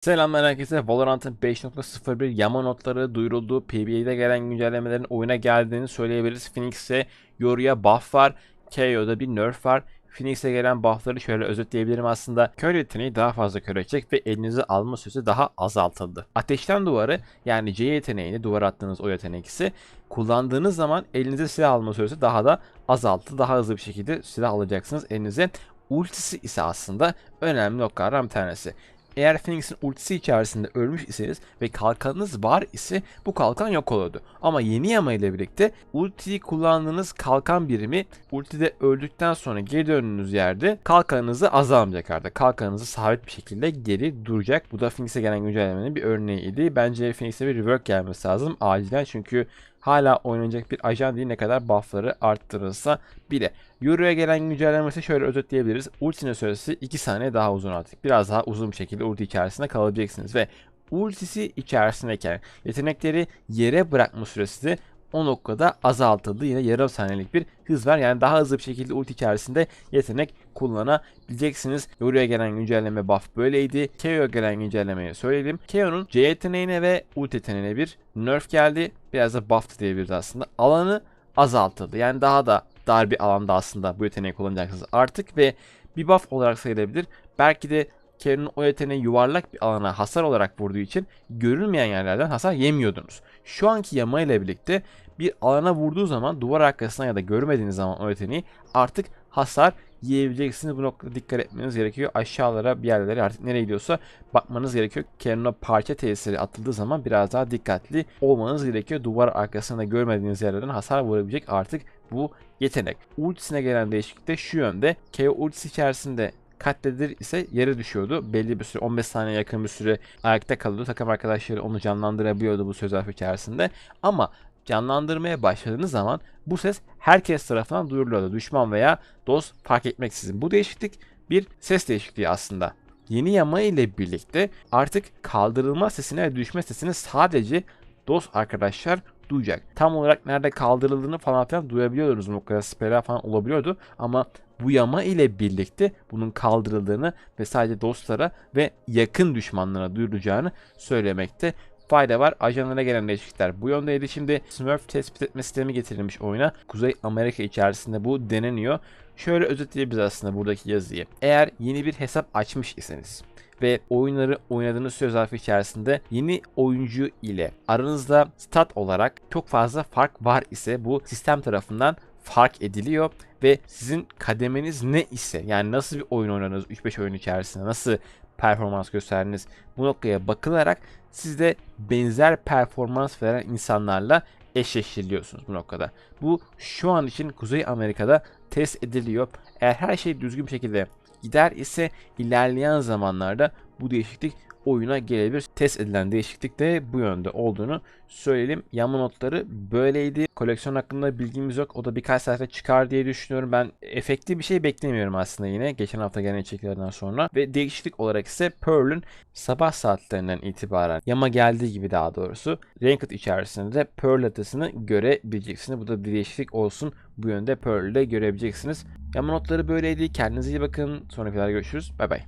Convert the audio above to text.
Selamlar herkese. Valorant'ın 5.01 yama notları duyuruldu. PBA'de gelen güncellemelerin oyuna geldiğini söyleyebiliriz. Phoenix'e Yoru'ya buff var. KO'da bir nerf var. Phoenix'e gelen buffları şöyle özetleyebilirim aslında. Kör yeteneği daha fazla kör edecek ve elinize alma süresi daha azaltıldı. Ateşten duvarı yani C yeteneğini duvar attığınız o yeteneksi kullandığınız zaman elinize silah alma süresi daha da azalttı. Daha hızlı bir şekilde silah alacaksınız elinize. Ultisi ise aslında önemli noktalardan bir tanesi. Eğer Phoenix'in ultisi içerisinde ölmüş iseniz ve kalkanınız var ise bu kalkan yok oluyordu. Ama yeni yama ile birlikte ultiyi kullandığınız kalkan birimi ultide öldükten sonra geri döndüğünüz yerde kalkanınızı azalmayacak artık. Kalkanınızı sabit bir şekilde geri duracak. Bu da Phoenix'e gelen güncellemenin bir örneğiydi. Bence Phoenix'e bir rework gelmesi lazım acilen çünkü hala oynanacak bir ajan değil ne kadar buffları arttırılsa bile. Euro'ya gelen güncellemesi şöyle özetleyebiliriz. Ultinin süresi 2 saniye daha uzun artık. Biraz daha uzun bir şekilde ulti içerisinde kalabileceksiniz ve ultisi içerisindeyken yetenekleri yere bırakma süresi de o noktada azaltıldı. Yine yarım saniyelik bir hız var. Yani daha hızlı bir şekilde ulti içerisinde yetenek kullanabileceksiniz. Yoru'ya gelen güncelleme buff böyleydi. KO'ya gelen güncellemeyi söyleyelim. KO'nun C yeteneğine ve ulti yeteneğine bir nerf geldi. Biraz da buff diyebiliriz aslında. Alanı azaltıldı. Yani daha da dar bir alanda aslında bu yeteneği kullanacaksınız artık ve bir buff olarak sayılabilir. Belki de Karen'ın o yeteneği yuvarlak bir alana hasar olarak vurduğu için görülmeyen yerlerden hasar yemiyordunuz. Şu anki yama ile birlikte bir alana vurduğu zaman duvar arkasına ya da görmediğiniz zaman o yeteneği artık hasar yiyebileceksiniz. Bu noktada dikkat etmeniz gerekiyor. Aşağılara bir yerlere artık nereye gidiyorsa bakmanız gerekiyor. Karen'ın parça tesiri atıldığı zaman biraz daha dikkatli olmanız gerekiyor. Duvar arkasında görmediğiniz yerlerden hasar vurabilecek artık bu yetenek. Ultisine gelen değişiklik de şu yönde. KO ultisi içerisinde katledilir ise yere düşüyordu. Belli bir süre 15 saniye yakın bir süre ayakta kalıyordu. Takım arkadaşları onu canlandırabiliyordu bu söz içerisinde. Ama canlandırmaya başladığınız zaman bu ses herkes tarafından duyuruluyordu. Düşman veya dost fark etmeksizin. Bu değişiklik bir ses değişikliği aslında. Yeni yama ile birlikte artık kaldırılma sesini ve düşme sesini sadece dost arkadaşlar duyacak. Tam olarak nerede kaldırıldığını falan filan duyabiliyordunuz. Bu kadar falan olabiliyordu ama bu yama ile birlikte bunun kaldırıldığını ve sadece dostlara ve yakın düşmanlara duyuracağını söylemekte fayda var. Ajanlara gelen değişiklikler bu yöndeydi. Şimdi Smurf tespit etme sistemi getirilmiş oyuna. Kuzey Amerika içerisinde bu deneniyor. Şöyle özetleyebiliriz aslında buradaki yazıyı. Eğer yeni bir hesap açmış iseniz ve oyunları oynadığınız süre zarfı içerisinde yeni oyuncu ile aranızda stat olarak çok fazla fark var ise bu sistem tarafından fark ediliyor ve sizin kademeniz ne ise yani nasıl bir oyun oynadınız 3-5 oyun içerisinde nasıl performans gösterdiniz bu noktaya bakılarak siz de benzer performans veren insanlarla eşleştiriliyorsunuz bu noktada. Bu şu an için Kuzey Amerika'da test ediliyor. Eğer her şey düzgün bir şekilde gider ise ilerleyen zamanlarda bu değişiklik oyuna gelebilir. Test edilen değişiklik de bu yönde olduğunu söyleyelim. Yama notları böyleydi. Koleksiyon hakkında bilgimiz yok. O da birkaç sayfa çıkar diye düşünüyorum. Ben efektif bir şey beklemiyorum aslında yine. Geçen hafta gelen içeriklerden sonra. Ve değişiklik olarak ise Pearl'ün sabah saatlerinden itibaren yama geldiği gibi daha doğrusu Ranked içerisinde de Pearl hatasını görebileceksiniz. Bu da bir değişiklik olsun. Bu yönde Pearl'de görebileceksiniz. Yama notları böyleydi. Kendinize iyi bakın. Sonraki videoda görüşürüz. Bay bay.